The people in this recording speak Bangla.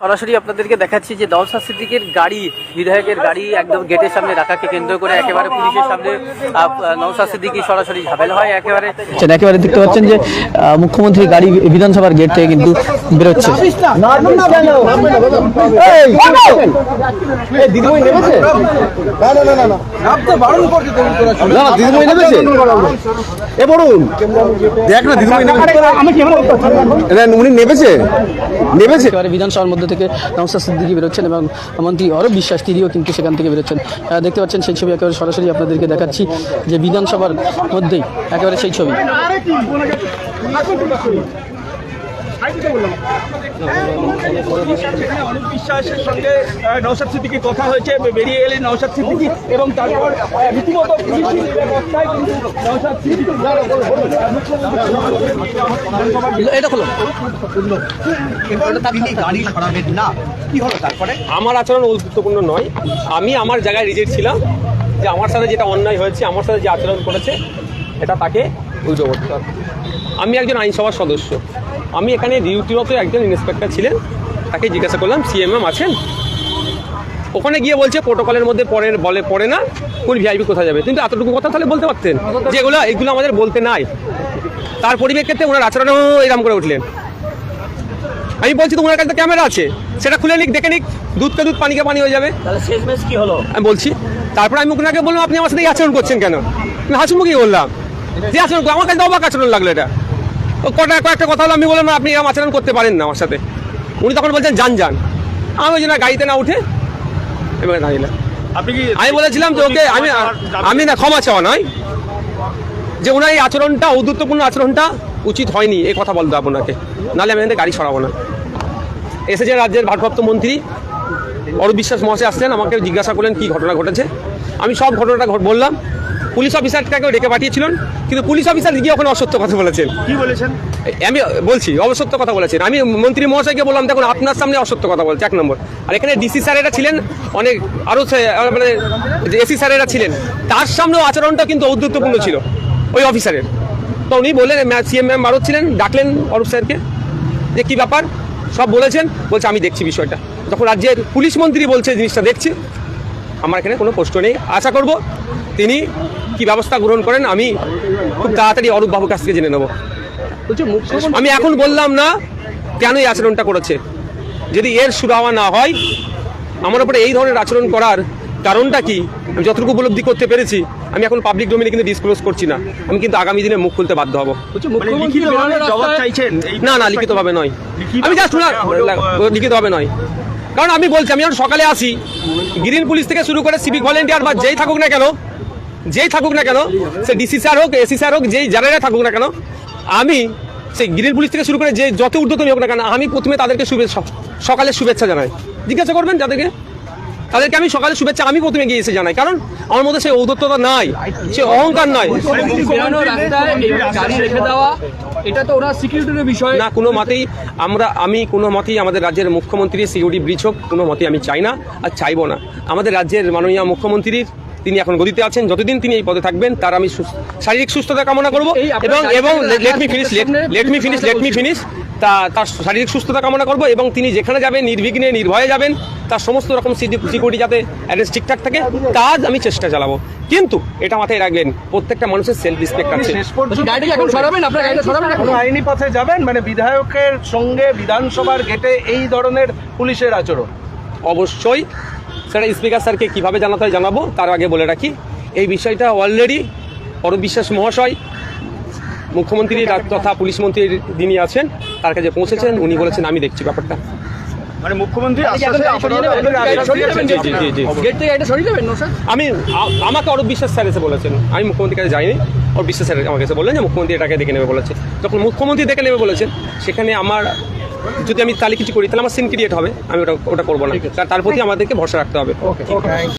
সরাসরি আপনাদেরকে দেখাচ্ছি যে দলসা সিদ্দিকের গাড়ি, বিধায়কের গাড়ি একদম গেটের সামনে রাখাকে কেন্দ্র করে একেবারে পুলিশের সামনে নওশাদ সিদ্দিকি সরাসরি ঝামেলা হয় একেবারে। পাচ্ছেন একেবারে দেখতে পাচ্ছেন যে মুখ্যমন্ত্রী গাড়ি বিধানসভার গেট থেকে কিন্তু বেরোচ্ছে না না নেমেছে? এ বলুন দেখ না দিদিমণি নেমেছে। উনি নেমেছে। নেমেছে। একেবারে বিধানসভার মধ্যে থেকে নওসাদ সিদ্দিকি বেরোচ্ছেন এবং মন্ত্রী অরব বিশ্বাস তিনিও কিন্তু সেখান থেকে বেরোচ্ছেন। দেখতে পাচ্ছেন সেই ছবি একেবারে সরাসরি আপনাদেরকে দেখাচ্ছি যে বিধানসভার মধ্যেই একেবারে সেই ছবি। অনুপ বিশ্বাসের সঙ্গে আহ, নওশাদ সিদ্দিকি কথা হয়েছে বেরিয়ে এলেন নওশাদ সিদ্দিকি এবং তারপর রীতিমতো ব্যবস্থায় কিন্তু নওশাদ সিদ্দিকি আমার আচরণ গুরুত্বপূর্ণ নয়। আমি আমার জায়গায় রিজেক্ট ছিলাম যে আমার সাথে যেটা অন্যায় হয়েছে আমার সাথে যে আচরণ করেছে এটা তাকে উল্টো করতে হবে আমি একজন আইনসভার সদস্য। আমি এখানে ডিউটিরত একজন ইন্সপেক্টর ছিলেন তাকে জিজ্ঞাসা করলাম সিএমএম আছেন? ওখানে গিয়ে বলছে প্রোটোকলের মধ্যে পড়ে বলে পড়ে না কোন ভিআইপি কোথায় যাবে? কিন্তু এতটুকু কথা তাহলে বলতে পারতেন যে এগুলো এগুলো আমাদের বলতে নাই। তার পরিপ্রেক্ষিতে ওনার আচরণও এরকম করে উঠলেন। আমি বলছি তো ওনার কাছে ক্যামেরা আছে সেটা খুলে নিক দেখে নিক দুধকে দুধ পানিকে পানি হয়ে যাবে। কি হলো? আমি বলছি তারপর আমি ওনাকে বললাম আপনি আমার সাথে এই আচরণ করছেন কেন? আমি হাসিমুখী বললাম যে আচরণ আমার কাছে তো অবাক আচরণ লাগল এটা। কটা কয়েকটা কথা হলো আমি বললাম আপনি এরকম আচরণ করতে পারেন না আমার সাথে। উনি তখন বলছেন যান যান। আমি ওই জন্য গাড়িতে না উঠে? এবারে দাঁড়িয়ে আপনি কি আমি বলেছিলাম যে ওকে আমি আমি না ক্ষমা চাওয়া নয়। যে ওনার এই আচরণটা ঔদ্ধত্যপূর্ণ আচরণটা উচিত হয়নি এই কথা বলতো আপনাকে নাহলে আমি গাড়ি সরাবো না। এসেছে রাজ্যের ভারপ্রাপ্ত মন্ত্রী। অরূপ বিশ্বাস মহাশয় আসলেন আমাকে জিজ্ঞাসা করলেন কী ঘটনা ঘটেছে? আমি সব ঘটনাটা ঘট- বললাম। পুলিশ অফিসারটাকেও ডেকে পাঠিয়েছিলেন কিন্তু পুলিশ অফিসার গিয়ে ওখানে অসত্য কথা বলেছেন। কি বলেছেন? আমি বলছি অসত্য কথা বলেছেন। আমি মন্ত্রী মহাশয়কে বললাম দেখুন আপনার সামনে অসত্য কথা বলছে। এক নম্বর। আর এখানে ডিসি স্যারেরা ছিলেন অনেক আরও মানে এসি স্যারেরা ছিলেন। তার সামনেও আচরণটা কিন্তু ঔদ্ধত্যপূর্ণ ছিল ওই অফিসারের। তো উনি বললেন সিএম ম্যাম ভারত ছিলেন ডাকলেন অরূপ স্যারকে যে কী ব্যাপার? সব বলেছেন বলছে আমি দেখছি বিষয়টা। যখন রাজ্যের পুলিশ মন্ত্রী বলছে জিনিসটা দেখছি। আমার এখানে কোনো প্রশ্ন নেই। আশা করব তিনি কি ব্যবস্থা গ্রহণ করেন আমি খুব তাড়াতাড়ি অরূপ বাবুর কাছ থেকে জেনে নেব। আমি এখন বললাম না কেন এই আচরণটা করেছে। যদি এর সুরাওয়া না হয় আমার উপরে এই ধরনের আচরণ করার কারণটা কি? আমি যতটুকু উপলব্ধি করতে পেরেছি আমি এখন পাবলিক ডোমেনে কিন্তু ডিসক্লোজ করছি না। আমি কিন্তু আগামী দিনে মুখ খুলতে বাধ্য হব। মানে না না লিখিতভাবে নয়। আমি জাস্ট লিখিতভাবে নয়। কারণ আমি বলছি, আমি যখন সকালে আসি। গ্রিন পুলিশ থেকে শুরু করে সিভিক ভলেন্টিয়ার বা যেই থাকুক না কেন, যেই থাকুক না কেন, সে ডিসি স্যার হোক এসি স্যার হোক, যেই যারা থাকুক না কেন, আমি সেই গ্রিন পুলিশ থেকে শুরু করে যে যত ঊর্ধ্বতন হোক না কেন, আমি প্রথমে তাদেরকে শুভেচ্ছা সকালে শুভেচ্ছা জানাই। জিজ্ঞাসা করবেন যাদেরকে? তাদেরকে আমি সকালে শুভেচ্ছা আমি প্রথমে গিয়ে এসে জানাই। কারণ আমার মধ্যে সেই ঔদ্ধত্যতা নাই সে অহংকার নয় দেওয়া এটা তো ওরা সিকিউরিটির বিষয়। না কোনো মতেই আমরা আমি কোনো মতেই আমাদের রাজ্যের মুখ্যমন্ত্রী সিকিউরিটি ব্রিজ হোক কোনো মতেই আমি চাই না আর চাইব না। আমাদের রাজ্যের মাননীয় মুখ্যমন্ত্রীর তিনি এখন গদিতে আছেন যতদিন তিনি এই পদে থাকবেন তার আমি সুস্থ- শারীরিক সুস্থতা কামনা করব এবং এবং থেকে লেট মি ফিনিশ সামনে let me finish let me finish তা তার শারীরিক সুস্থতা কামনা করব এবং তিনি যেখানে যাবেন নির্বিঘ্নে নির্ভয়ে যাবেন তার সমস্ত রকম সিকিউরিটি যাতে অ্যারেস্ট ঠিকঠাক থাকে তার আমি চেষ্টা চালাবো। কিন্তু এটা মাথায় রাখবেন প্রত্যেকটা মানুষের সেলফ রেসপেক্ট আছে। আইনি পথে যাবেন মানে বিধায়কের সঙ্গে বিধানসভার গেটে এই ধরনের পুলিশের আচরণ। অবশ্যই সেটা স্পিকার স্যারকে কীভাবে জানাতে হয় জানাব তার আগে বলে রাখি। এই বিষয়টা অলরেডি অরূপ বিশ্বাস মহাশয় মুখ্যমন্ত্রী তথা পুলিশ মন্ত্রী যিনি আছেন তার কাছে পৌঁছেছেন উনি বলেছেন আমি দেখছি ব্যাপারটা। মানে মুখ্যমন্ত্রী আমি আমাকে অরূপ বিশ্বাস স্যার এসে বলেছেন। আমি মুখ্যমন্ত্রীর কাছে যাইনি। অরূপ বিশ্বাস স্যার আমাকে এসে বললেন যে মুখ্যমন্ত্রী এটাকে দেখে নেবে বলেছে। যখন মুখ্যমন্ত্রী দেখে নেবে বলেছেন সেখানে আমার যদি আমি তালিকিটি করি তাহলে আমার সিন ক্রিয়েট হবে। আমি ওটা ওটা করব না। তার- তার প্রতি আমাদেরকে ভরসা রাখতে হবে।